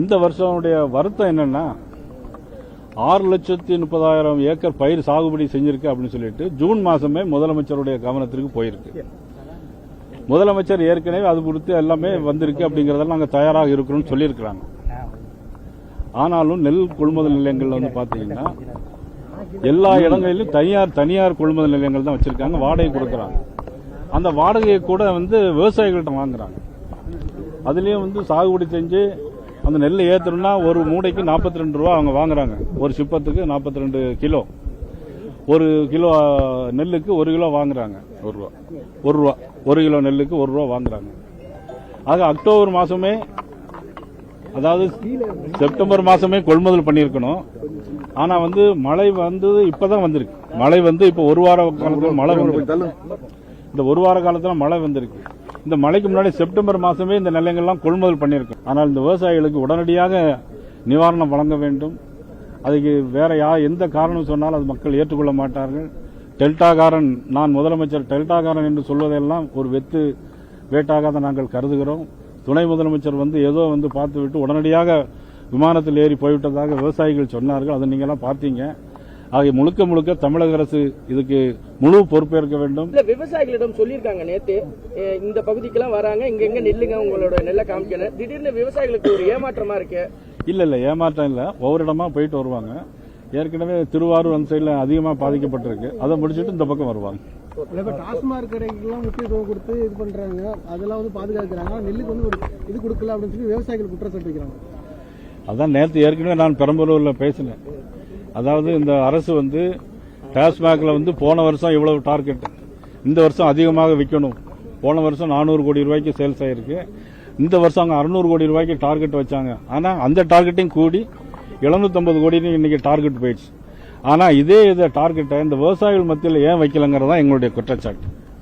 இந்த வருஷனுடைய வருத்தம் என்னன்னா ஆறு லட்சத்தி முப்பதாயிரம் ஏக்கர் பயிர் சாகுபடி செஞ்சிருக்கு அப்படின்னு சொல்லிட்டு ஜூன் மாசமே முதலமைச்சருடைய கவனத்திற்கு போயிருக்கு. முதலமைச்சர் ஏற்கனவே அது குறித்து எல்லாமே வந்திருக்கு அப்படிங்கறதெல்லாம் நாங்கள் தயாராக இருக்கிறோம்னு சொல்லியிருக்கிறாங்க. ஆனாலும் நெல் கொள்முதல் நிலையங்கள்ல வந்து பாத்தீங்கன்னா எல்லா இடங்களிலும் தனியார் தனியார் கொள்முதல் நிலையங்கள் தான் வச்சிருக்காங்க வாடகை கொடுக்கறாங்க. அந்த வாடகையை கூட வந்து விவசாயிகள்கிட்ட வாங்குறாங்க. அதுலயும் வந்து சாகுபடி செஞ்சு அந்த நெல்லை ஏத்தணும்னா ஒரு மூடைக்கு 42 ரெண்டு ரூபா அவங்க வாங்குறாங்க. ஒரு சிப்பத்துக்கு 42 ரெண்டு கிலோ. ஒரு கிலோ நெல்லுக்கு ஒரு கிலோ வாங்குறாங்க. ஒரு ரூபா. ஒரு ரூபா. ஒரு கிலோ நெல்லுக்கு ஒரு ரூபா வாங்குறாங்க. ஆக அக்டோபர் மாசமே அதாவது செப்டம்பர் மாசமே கொள்முதல் பண்ணியிருக்கணும். ஆனா வந்து மழை வந்து இப்பதான் வந்திருக்கு. மழை வந்து இப்ப ஒரு வார காலத்துல மழை வந்து இந்த ஒரு வார காலத்துல மழை வந்திருக்கு. இந்த மழைக்கு முன்னாடி செப்டம்பர் மாசமே இந்த நிலையங்கள்லாம் கொள்முதல் பண்ணியிருக்கோம். ஆனால் இந்த விவசாயிகளுக்கு உடனடியாக நிவாரணம் வழங்க வேண்டும். அதுக்கு வேற யா எந்த காரணம் சொன்னாலும் அது மக்கள் ஏற்றுக்கொள்ள மாட்டார்கள். டெல்டாகாரன் நான் முதலமைச்சர் டெல்டாகாரன் என்று சொல்வதெல்லாம் ஒரு வெத்து வேட்டாக தான் நாங்கள் கருதுகிறோம். துணை முதலமைச்சர் வந்து ஏதோ வந்து பார்த்துவிட்டு உடனடியாக விமானத்தில் ஏறி போய்விட்டதாக விவசாயிகள் சொன்னார்கள். அதை நீங்கள்லாம் பார்த்தீங்க. ஆகிய முழுக்க முழுக்க தமிழக அரசு இதுக்கு முழு பொறுப்பேற்க வேண்டும். இல்ல விவசாயிகளிடம் சொல்லியிருக்காங்க நேத்து. இந்த பகுதிக்கெல்லாம் வராங்க இங்க எங்க நெல்லுங்க உங்களோட நெல்லை காமிக்கணும் திடீர்னு விவசாயிகளுக்கு ஒரு ஏமாற்றமா இருக்கு? இல்ல இல்ல ஏமாற்றம் இல்ல. ஒவ்வொரு இடமா போயிட்டு வருவாங்க. ஏற்கனவே திருவாரூர் அந்த சைடுல அதிகமா பாதிக்கப்பட்டிருக்கு. அதை முடிச்சிட்டு இந்த பக்கம் வருவாங்க. இப்ப டாஸ்மாக் கடைக்கெல்லாம் முக்கியத்துவம் கொடுத்து இது பண்றாங்க. அதெல்லாம் வந்து பாதுகாக்கிறாங்க. நெல்லுக்கு வந்து ஒரு இது கொடுக்கல அப்படின்னு சொல்லி விவசாயிகள் குற்றம் வைக்கிறாங்க. அதான் நேற்று ஏற்கனவே நான் பெரம்பலூர்ல பேசினேன். அதாவது இந்த அரசு வந்து டாஸ்மாகில் வந்து போன வருஷம் இவ்வளவு டார்கெட் இந்த வருஷம் அதிகமாக விற்கணும் போன வருஷம் நானூறு கோடி ரூபாய்க்கு சேல்ஸ் ஆயிருக்கு. இந்த வருஷம் அவங்க அறுநூறு கோடி ரூபாய்க்கு டார்கெட் வச்சாங்க. ஆனால் அந்த டார்கெட்டையும் கூடி 750 கோடின்னு இன்னைக்கு டார்கெட் போயிடுச்சு. ஆனால் இதே இதை டார்கெட்டை இந்த விவசாயிகள் மத்தியில் ஏன் வைக்கலங்கிறதான் எங்களுடைய குற்றச்சாட்டு.